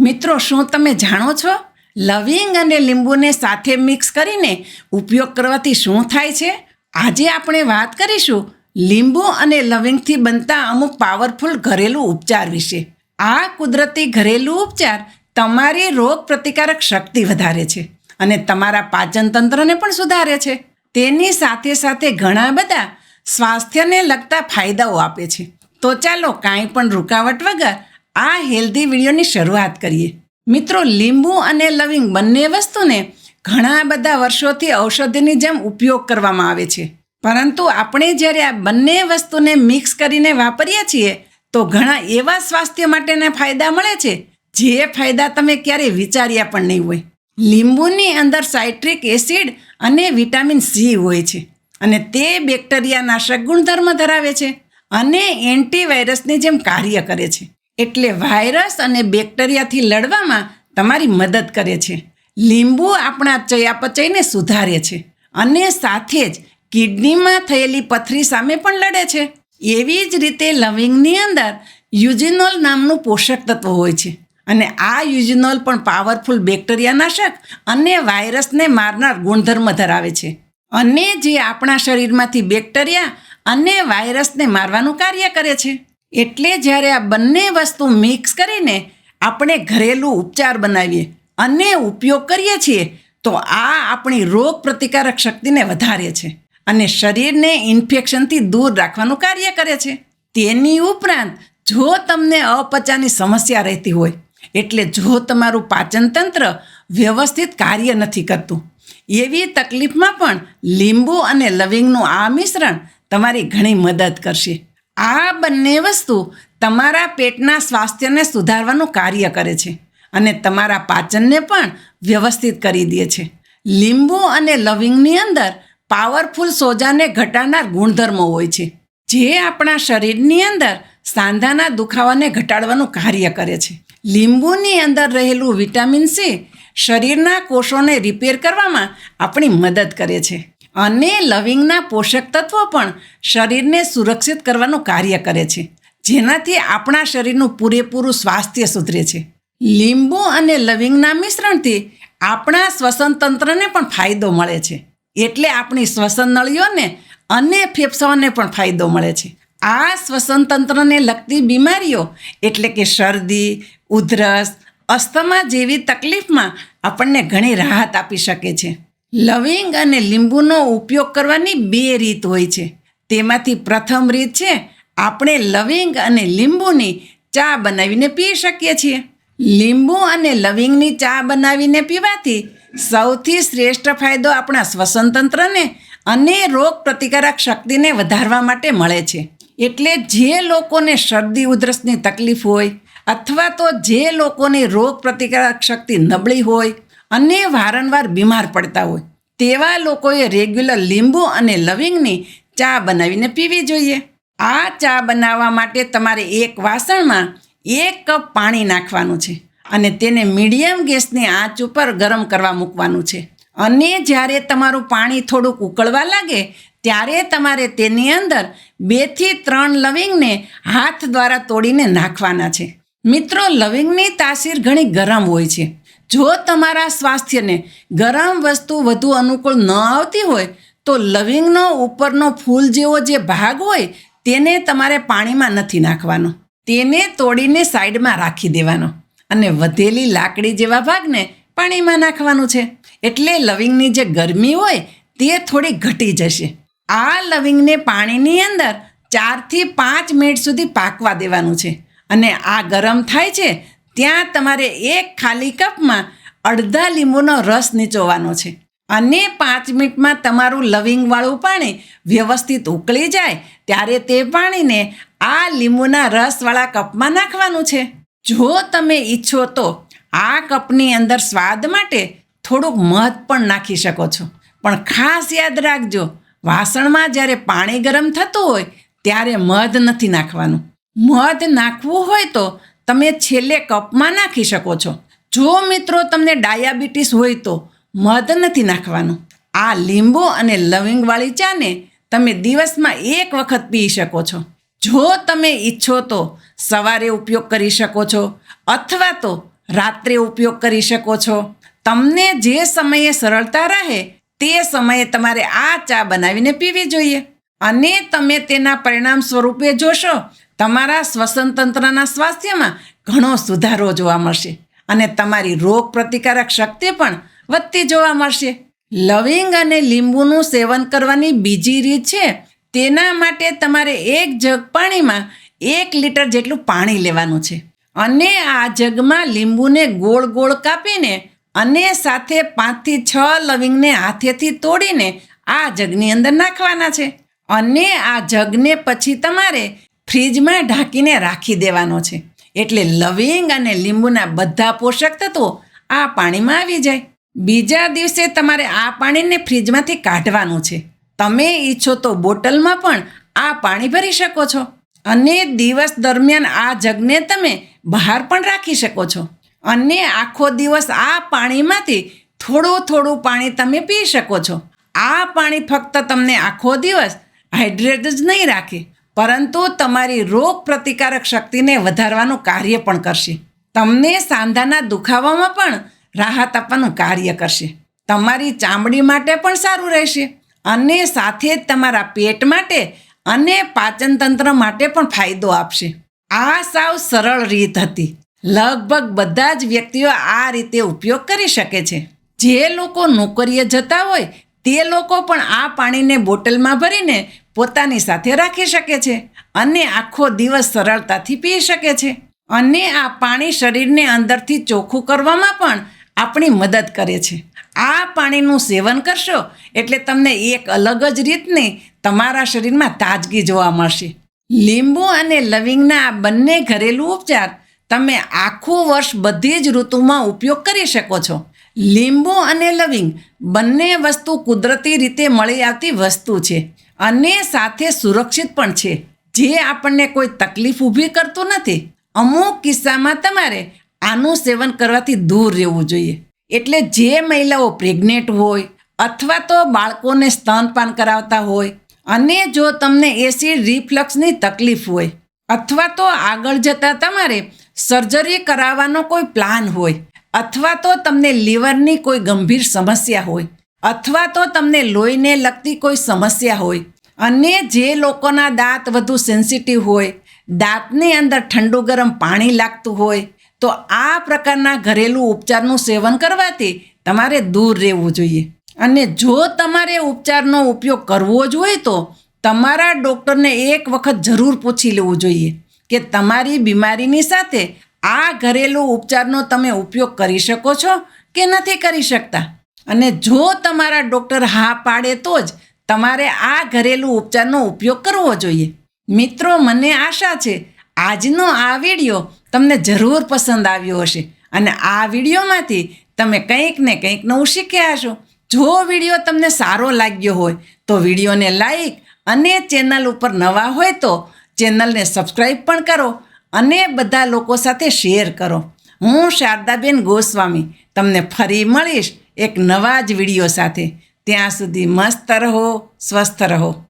મિત્રો, શું તમે જાણો છો? લવિંગ અને લીંબુને સાથે મિક્સ કરીને ઉપયોગ કરવાથી શું થાય છે? આજે આપણે વાત કરીશું લીંબુ અને લવિંગથી બનતા અમુક પાવરફુલ ઘરેલું ઉપચાર વિશે. આ કુદરતી ઘરેલું ઉપચાર તમારી રોગ પ્રતિકારક શક્તિ વધારે છે અને તમારા પાચન તંત્રને પણ સુધારે છે. તેની સાથે સાથે ઘણા બધા સ્વાસ્થ્યને લગતા ફાયદાઓ આપે છે. તો ચાલો કાંઈ પણ રૂકાવટ વગર આ હેલ્ધી વિડીયોની શરૂઆત કરીએ. મિત્રો, લીંબુ અને લવિંગ બંને વસ્તુને ઘણા બધા વર્ષોથી ઔષધિની જેમ ઉપયોગ કરવામાં આવે છે. પરંતુ આપણે જ્યારે આ બંને વસ્તુને મિક્સ કરીને વાપરીએ છીએ, તો ઘણા એવા સ્વાસ્થ્ય માટેના ફાયદા મળે છે, જે ફાયદા તમે ક્યારેય વિચાર્યા પણ નહીં હોય. લીંબુની અંદર સાઇટ્રિક એસિડ અને વિટામિન સી હોય છે અને તે બેક્ટેરિયા નાશક ગુણધર્મ ધરાવે છે અને એન્ટીવાયરસની જેમ કાર્ય કરે છે. એટલે વાયરસ અને બેક્ટેરિયાથી લડવામાં તમારી મદદ કરે છે. લીંબુ આપણા ચયાપચયને સુધારે છે અને સાથે જ કિડનીમાં થયેલી પથરી સામે પણ લડે છે. એવી જ રીતે લવિંગની અંદર યુજિનોલ નામનું પોષક તત્વ હોય છે અને આ યુજિનોલ પણ પાવરફુલ બેક્ટેરિયા નાશક અને વાયરસને મારનાર ગુણધર્મ ધરાવે છે. અને જે આપણા શરીરમાંથી બેક્ટેરિયા અને વાયરસને મારવાનું કાર્ય કરે છે. એટલે જ્યારે આ બંને વસ્તુ મિક્સ કરીને આપણે ઘરેલું ઉપચાર બનાવીએ અને ઉપયોગ કરીએ છીએ, તો આ આપણી રોગ પ્રતિકારક શક્તિને વધારે છે અને શરીરને ઇન્ફેક્શનથી દૂર રાખવાનું કાર્ય કરે છે. તેની ઉપરાંત, જો તમને અપચાની સમસ્યા રહેતી હોય, એટલે જો તમારું પાચનતંત્ર વ્યવસ્થિત કાર્ય નથી કરતું, એવી તકલીફમાં પણ લીંબુ અને લવિંગનું આ મિશ્રણ તમારી ઘણી મદદ કરશે. આ બંને વસ્તુ તમારા પેટના સ્વાસ્થ્યને સુધારવાનું કાર્ય કરે છે અને તમારા પાચનને પણ વ્યવસ્થિત કરી દે છે. લીંબુ અને લવિંગની અંદર પાવરફુલ સોજાને ઘટાડનાર ગુણધર્મો હોય છે, જે આપણા શરીરની અંદર સાંધાના દુખાવાને ઘટાડવાનું કાર્ય કરે છે. લીંબુની અંદર રહેલું વિટામિન સી શરીરના કોષોને રિપેર કરવામાં આપણી મદદ કરે છે. અને લવિંગના પોષક તત્વો પણ શરીરને સુરક્ષિત કરવાનું કાર્ય કરે છે, જેનાથી આપણા શરીરનું પૂરેપૂરું સ્વાસ્થ્ય સુધરે છે. લીંબુ અને લવિંગના મિશ્રણથી આપણા શ્વસન તંત્રને પણ ફાયદો મળે છે, એટલે આપણી શ્વસન નળીઓને અને ફેફસાઓને પણ ફાયદો મળે છે. આ શ્વસન તંત્રને લગતી બીમારીઓ એટલે કે શરદી, ઉધરસ, અસ્થમા જેવી તકલીફમાં આપણને ઘણી રાહત આપી શકે છે. લવિંગ અને લીંબુનો ઉપયોગ કરવાની બે રીત હોય છે. તેમાંથી પ્રથમ રીત છે, આપણે લવિંગ અને લીંબુની ચા બનાવીને પી શકીએ છીએ. લીંબુ અને લવિંગની ચા બનાવીને પીવાથી સૌથી શ્રેષ્ઠ ફાયદો આપણા શ્વસનતંત્રને અને રોગ પ્રતિકારક શક્તિને વધારવા માટે મળે છે. એટલે જે લોકોને શરદી, ઉધરસની તકલીફ હોય અથવા તો જે લોકોની રોગ પ્રતિકારક શક્તિ નબળી હોય અને વારંવાર બીમાર પડતા હોય, તેવા લોકોએ રેગ્યુલર લીંબુ અને લવિંગની ચા બનાવીને પીવી જોઈએ. આ ચા બનાવવા માટે તમારે એક વાસણમાં એક કપ પાણી નાખવાનું છે અને તેને મીડિયમ ગેસની આંચ ઉપર ગરમ કરવા મૂકવાનું છે. અને જ્યારે તમારું પાણી થોડુંક ઉકળવા લાગે, ત્યારે તમારે તેની અંદર બેથી ત્રણ લવિંગને હાથ દ્વારા તોડીને નાખવાના છે. મિત્રો, લવિંગની તાસીર ઘણી ગરમ હોય છે. જો તમારા સ્વાસ્થ્યને ગરમ વસ્તુ વધુ અનુકૂળ ન આવતી હોય, તો લવિંગનો ઉપરનો ફૂલ જેવો જે ભાગ હોય, તેને તમારે પાણીમાં નથી નાખવાનો. તેને તોડીને સાઈડમાં રાખી દેવાનો. અને વધેલી લાકડી જેવા ભાગને પાણીમાં નાખવાનું છે. એટલે લવિંગની જે ગરમી હોય, તે થોડી ઘટી જશે. આ લવિંગને પાણીની અંદર ચારથી પાંચ મિનિટ સુધી પાકવા દેવાનું છે. અને આ ગરમ થાય છે ત્યાં તમારે એક ખાલી કપમાં અડધા લીંબુનો રસ નીચોવાનો છે. અને પાંચ મિનિટમાં તમારું લવિંગવાળું પાણી વ્યવસ્થિત ઉકળી જાય, ત્યારે તે પાણીને આ લીંબુના રસવાળા કપમાં નાખવાનું છે. જો તમે ઈચ્છો તો આ કપની અંદર સ્વાદ માટે થોડુંક મધ પણ નાખી શકો છો. પણ ખાસ યાદ રાખજો, વાસણમાં જ્યારે પાણી ગરમ થતું હોય, ત્યારે મધ નથી નાખવાનું. મધ નાખવું હોય તો તમે છેલ્લે કપમાં નાખી શકો છો. જો મિત્રો તમને ડાયાબિટીસ હોય તો મધ નથી નાખવાનું. આ લીંબુ અને લવિંગવાળી ચાને તમે દિવસમાં એક વખત પી શકો છો. જો તમે ઈચ્છો તો સવારે ઉપયોગ કરી શકો છો અથવા તો રાત્રે ઉપયોગ કરી શકો છો. તમને જે સમયે સરળતા રહે તે સમયે તમારે આ ચા બનાવીને પીવી જોઈએ. અને તમે તેના પરિણામ સ્વરૂપે જોશો તમારા શ્વસનતંત્રના સ્વાસ્થ્યમાં ઘણો સુધારો જોવા મળશે અને તમારી રોગ પ્રતિકારક શક્તિ પણ વધતી જોવા મળશે. લવિંગ અને લીંબુનું સેવન કરવાની બીજી રીત છે, તેના માટે તમારે એક જગ પાણીમાં એક લીટર જેટલું પાણી લેવાનું છે. અને આ જગમાં લીંબુને ગોળ ગોળ કાપીને અને સાથે પાંચથી છ લવિંગને હાથેથી તોડીને આ જગની અંદર નાખવાના છે. અને આ જગને પછી તમારે ફ્રીજમાં ઢાંકીને રાખી દેવાનો છે. એટલે લવિંગ અને લીંબુના બધા પોષક તત્વો આ પાણીમાં આવી જાય. બીજા દિવસે તમારે આ પાણીને ફ્રીજમાંથી કાઢવાનું છે. તમે ઈચ્છો તો બોટલમાં પણ આ પાણી ભરી શકો છો. અને દિવસ દરમિયાન આ જગને તમે બહાર પણ રાખી શકો છો. અને આખો દિવસ આ પાણીમાંથી થોડું થોડું પાણી તમે પી શકો છો. આ પાણી ફક્ત તમને આખો દિવસ હાઇડ્રેટ જ નહીં રાખે. પરંતુ તમારી રોગ પ્રતિકારક શક્તિને વધારવાનું કાર્ય પણ કરશે. તમને સાંધાના દુખાવામાં પણ રાહત આપવાનું કાર્ય કરશે. તમારી ચામડી માટે પણ સારું રહેશે અને સાથે જ તમારા પેટ માટે અને પાચન તંત્ર માટે પણ ફાયદો આપશે. આ સાવ સરળ રીત હતી. લગભગ બધા જ વ્યક્તિઓ આ રીતે ઉપયોગ કરી શકે છે. જે લોકો નોકરીએ જતા હોય તે લોકો પણ આ પાણીને બોટલમાં ભરીને પોતાની સાથે રાખી શકે છે અને આખો દિવસ સરળતાથી પી શકે છે. અને આ પાણી શરીરને અંદરથી ચોખ્ખું કરવામાં પણ આપણી મદદ કરે છે. આ પાણીનું સેવન કરશો એટલે તમને એક અલગ જ રીતની તમારા શરીરમાં તાજગી જોવા મળશે. લીંબુ અને લવિંગના આ બંને ઘરેલું ઉપચાર તમે આખું વર્ષ બધી જ ઋતુમાં ઉપયોગ કરી શકો છો. લીંબુ અને લવિંગ બંને વસ્તુ કુદરતી રીતે મળી આવતી વસ્તુ છે અને સાથે સુરક્ષિત પણ છે. જે આપણને કોઈ તકલીફ ઊભી કરતું નથી. અમુક કિસ્સામાં તમારે આનું સેવન કરવાથી દૂર રહેવું જોઈએ. એટલે જે મહિલાઓ પ્રેગ્નેન્ટ હોય અથવા તો બાળકોને સ્તનપાન કરાવતા હોય અને જો તમને એસિડ રિફ્લક્સની તકલીફ હોય અથવા તો આગળ જતાં તમારે સર્જરી કરાવવાનો કોઈ પ્લાન હોય અથવા તો તમને લીવરની કોઈ ગંભીર સમસ્યા હોય, અથવા તો તમને લોહીને લગતી કોઈ સમસ્યા હોય, અને જે લોકોના દાંત વધુ સેન્સિટિવ હોય, દાંતની અંદર ઠંડુ ગરમ પાણી લાગતું હોય, તો આ પ્રકારના ઘરેલું ઉપચારનું સેવન કરવાથી તમારે દૂર રહેવું જોઈએ. અને જો તમારે ઉપચારનો ઉપયોગ કરવો જ હોય તો તમારા ડૉક્ટરને એક વખત જરૂર પૂછી લેવું જોઈએ કે તમારી બીમારીની સાથે આ ઘરેલું ઉપચારનો તમે ઉપયોગ કરી શકો છો કે નથી કરી શકતા? અને જો તમારા ડૉક્ટર હા પાડે તો જ તમારે આ ઘરેલું ઉપચારનો ઉપયોગ કરવો જોઈએ. મિત્રો, મને આશા છે આજનો આ વીડિયો તમને જરૂર પસંદ આવ્યો હશે અને આ વિડીયોમાંથી તમે કંઈક ને કંઈક નવું શીખ્યા હશો. જો વીડિયો તમને સારો લાગ્યો હોય તો વિડીયોને લાઈક અને ચેનલ ઉપર નવા હોય તો ચેનલને સબસ્ક્રાઈબ પણ કરો અને બધા લોકો સાથે શેર કરો. હું શારદાબેન ગોસ્વામી તમને ફરી મળીશ એક નવા જ વીડિયો સાથે. ત્યાં સુધી મસ્ત રહો, સ્વસ્થ રહો.